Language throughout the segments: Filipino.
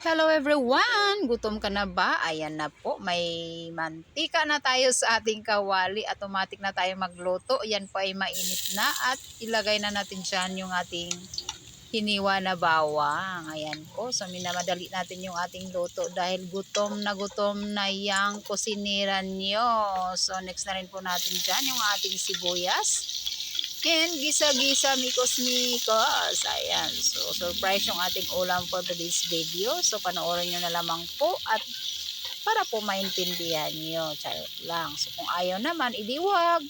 Hello everyone! Gutom ka na ba? Ayan na po, may mantika na tayo sa ating kawali. Automatic na tayo magluto. Yan po ay mainit na at ilagay na natin dyan yung ating hiniwa na bawang. Ayan po, so minamadali natin yung ating luto dahil gutom na gutom na yung kusinira nyo. So next na rin po natin dyan yung ating sibuyas. And gisa-gisa mikos-mikos. Ayan. So, surprise yung ating ulam for today's video. So, panoorin nyo na lamang po at para po maintindihan nyo. Charot lang. So, kung ayaw naman, idiwag.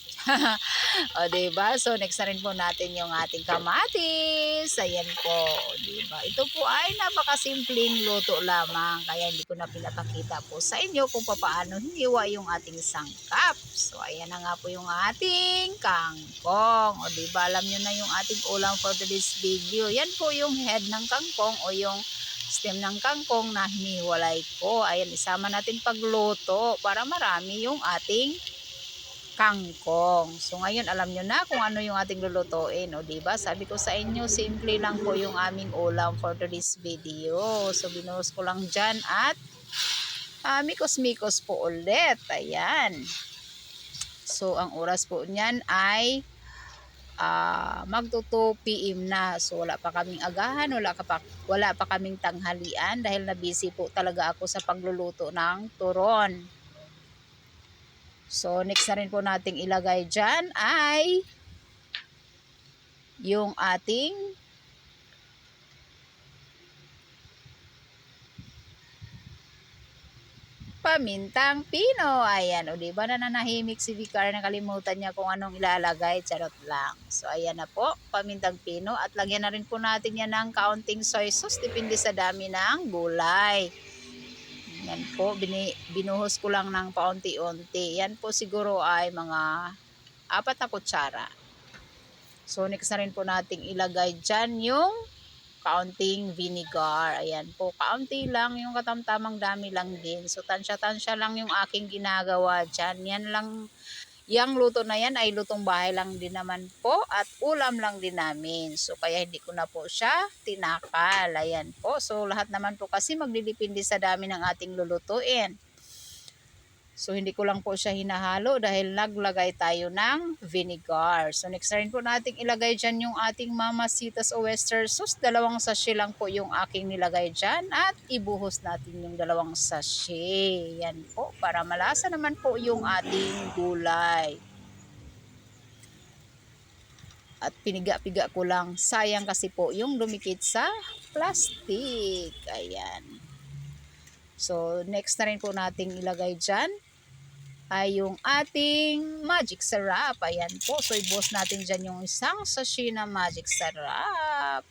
o, diba? So, next na rin po natin yung ating kamatis. Ayan po. O, diba? Ito po ay napakasimpleng luto lamang. Kaya hindi ko na pinapakita po sa inyo kung paano hiniwa yung ating sangkap. So, ayan na nga po yung ating kangkong. O, diba? Alam nyo na yung ating ulam for today's video. Yan po yung head ng kangkong o yung stem ng kangkong na hiniwalay ko. Ayan, isama natin pagluto para marami yung ating kangkong. So ngayon alam nyo na kung ano yung ating lulutuin, o diba? Sabi ko sa inyo, simple lang po yung aming ulam for today's video. So binuhos ko lang dyan at uh, mikos-mikos po ulit. Ayan. So ang oras po niyan ay uh, magto 2 PM na. So wala pa kaming agahan, wala, ka pa, wala pa kaming tanghalian dahil na busy po talaga ako sa pagluluto ng turon. So next na rin po nating ilagay dyan ay yung ating pamintang pino. Ayan, o diba na nanahimik si Vicar, nakalimutan niya kung anong ilalagay, charot lang. So ayan na po, pamintang pino at lagyan na rin po natin yan ng kaunting soy sauce, depende sa dami ng gulay. Yan po, bini, binuhos ko lang ng paunti-unti. Yan po siguro ay mga apat na kutsara. So next na rin po nating ilagay dyan yung kaunting vinegar. Ayan po, kaunti lang, yung katamtamang dami lang din. So, tansya-tansya lang yung aking ginagawa dyan. Yan lang, yung luto na yan ay lutong bahay lang din naman po at ulam lang din namin. So, kaya hindi ko na po siya tinakal. Ayan po. So, lahat naman po kasi maglilipindi sa dami ng ating lulutuin. So, hindi ko lang po siya hinahalo dahil naglagay tayo ng vinegar. So, next rin po natin ilagay dyan yung ating mamasitas o western sauce. Dalawang sachet lang po yung aking nilagay dyan at ibuhos natin yung dalawang sachet. Yan po, para malasa naman po yung ating gulay. At piniga-piga ko lang. Sayang kasi po yung lumikit sa plastic. Ayan. So, next na rin po nating ilagay dyan ay yung ating magic syrup. Ayan po. So, ibuhos natin dyan yung isang sachet na magic syrup.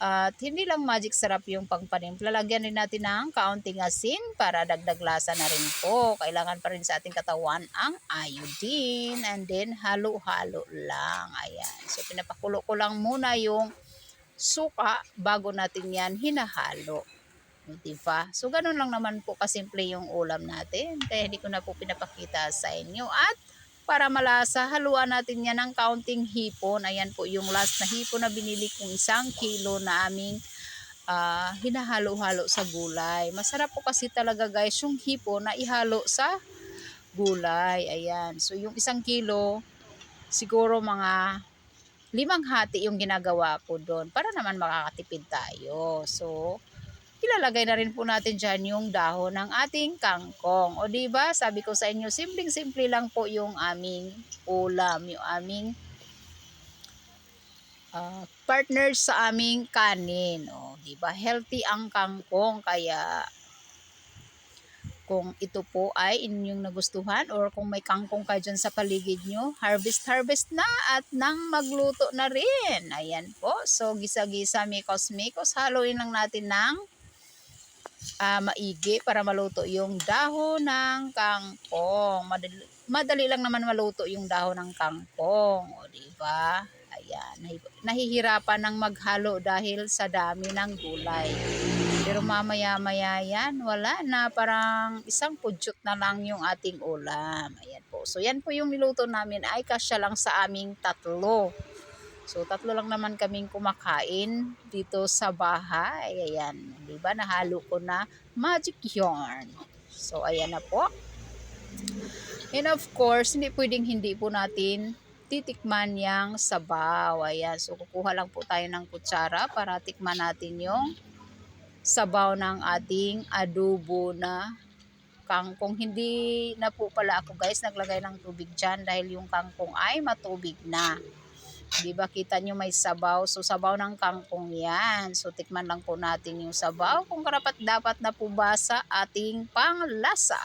At hindi lang magic syrup yung pangpanimpla. Lagyan rin natin ng kaunting asin para dagdag lasa na rin po. Kailangan pa rin sa ating katawan ang iodine. And then, halo-halo lang. Ayan. So, pinapakulo ko lang muna yung suka bago natin yan hinahalo. Diba? So, ganun lang naman po kasimple yung ulam natin. Kaya hindi ko na po pinapakita sa inyo. At para malasa, haluan natin yan ng counting hipon. Ayan po yung last na hipon na binili kong isang kilo na aming uh, hinahalo-halo sa gulay. Masarap po kasi talaga guys yung hipon na ihalo sa gulay. Ayan. So, yung isang kilo, siguro mga limang hati yung ginagawa ko doon para naman makakatipid tayo. So, ilalagay na rin po natin dyan yung dahon ng ating kangkong. O ba sabi ko sa inyo, simpleng-simple lang po yung aming ulam, yung aming uh, partner sa aming kanin. O di ba healthy ang kangkong, kaya kung ito po ay inyong nagustuhan or kung may kangkong kayo dyan sa paligid nyo, harvest harvest na at nang magluto na rin. Ayan po. So, gisa-gisa, mikos-mikos. Haluin lang natin ng uh, maigi para maluto yung dahon ng kangkong. Madali, madali lang naman maluto yung dahon ng kangkong. O, di ba? Ayan, nahihirapan ng maghalo dahil sa dami ng gulay. Pero mamaya-maya yan, wala na. Parang isang pudyot na lang yung ating ulam. Ayan po. So, yan po yung niluto namin ay kasya lang sa aming tatlo. So, tatlo lang naman kaming kumakain dito sa bahay. Ayan. Di ba? Nahalo ko na magic yarn. So, ayan na po. And of course, hindi pwedeng hindi po natin titikman yung sabaw. Ayan. So, kukuha lang po tayo ng kutsara para tikman natin yung sabaw ng ating adobo na kangkong. Hindi na po pala ako guys naglagay ng tubig dyan dahil yung kangkong ay matubig na. Di ba kita nyo may sabaw? So sabaw ng kangkong yan. So tikman lang po natin yung sabaw kung karapat dapat na po ba sa ating panglasa.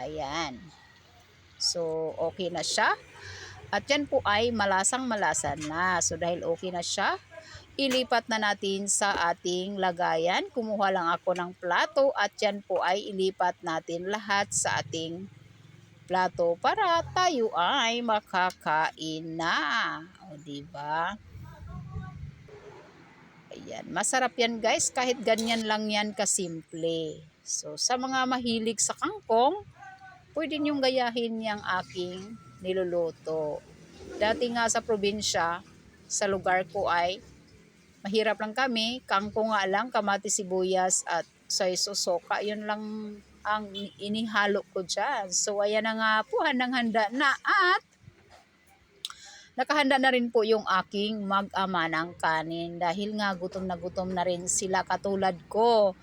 Ayan. So okay na siya. At yan po ay malasang malasa na. So dahil okay na siya, ilipat na natin sa ating lagayan. Kumuha lang ako ng plato at yan po ay ilipat natin lahat sa ating plato para tayo ay makakain na. O, di ba? Ayan, masarap yan guys kahit ganyan lang yan kasimple. So, sa mga mahilig sa kangkong, pwede niyong gayahin yung aking niluluto. Dati nga sa probinsya, sa lugar ko ay mahirap lang kami, kangkong nga lang, kamati sibuyas at soy sosoka, yun lang ang inihalo ko dyan. So, ayan na nga po, handang-handa na at nakahanda na rin po yung aking mag-ama ng kanin dahil nga gutom na gutom na rin sila katulad ko.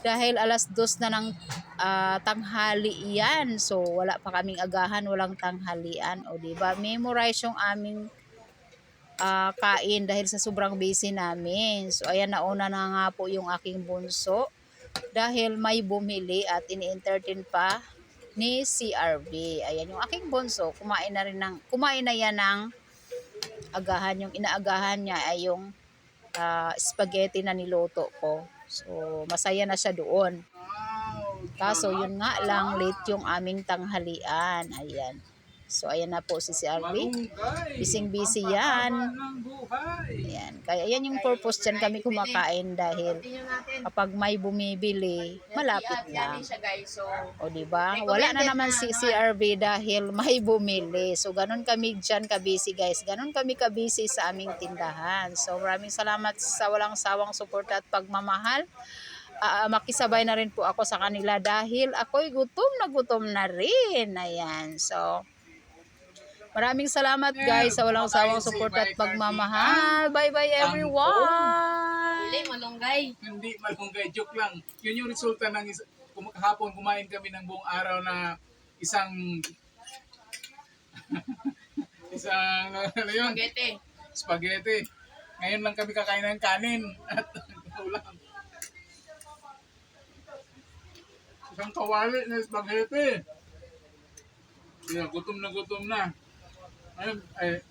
Dahil alas dos na ng ah, tanghali yan. So, wala pa kaming agahan, walang tanghalian. O, di ba? Memorize yung aming ah, kain dahil sa sobrang busy namin. So, ayan, nauna na nga po yung aking bunso dahil may bumili at ini-entertain pa ni CRV. Ayan, yung aking bunso, kumain na rin ng, kumain na yan ng agahan. Yung inaagahan niya ay yung ah, spaghetti na niluto ko. So, masaya na siya doon. Kaso, yun nga lang, late yung aming tanghalian. Ayan. So, ayan na po si CRV. Bising-busy yan. Kaya yan yung purpose dyan kami kumakain dahil kapag may bumibili, malapit lang. O di ba? Wala na naman si CRV dahil may bumili. So ganun kami diyan kabisi guys. Ganun kami kabisi sa aming tindahan. So maraming salamat sa walang sawang suporta at pagmamahal. Ah, makisabay na rin po ako sa kanila dahil ako'y gutom na gutom na rin. Ayan. So Maraming salamat guys sa walang sawang suporta at pagmamahal. Bye-bye everyone! Hindi, malunggay. Hindi malunggay, joke lang. Yun yung resulta ng is- kum- kahapon kumain kami ng buong araw na isang isang ano yun? Spaghetti. Spaghetti. Ngayon lang kami kakain ng kanin at ulam. Isang kawali na spaghetti. Yeah, gutom na gutom na. Ngayon, eh,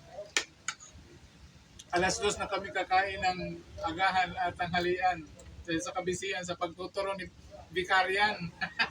alas dos na kami kakain ng agahan at tanghalian sa, sa kabisihan sa pagtuturo ni Vicarian.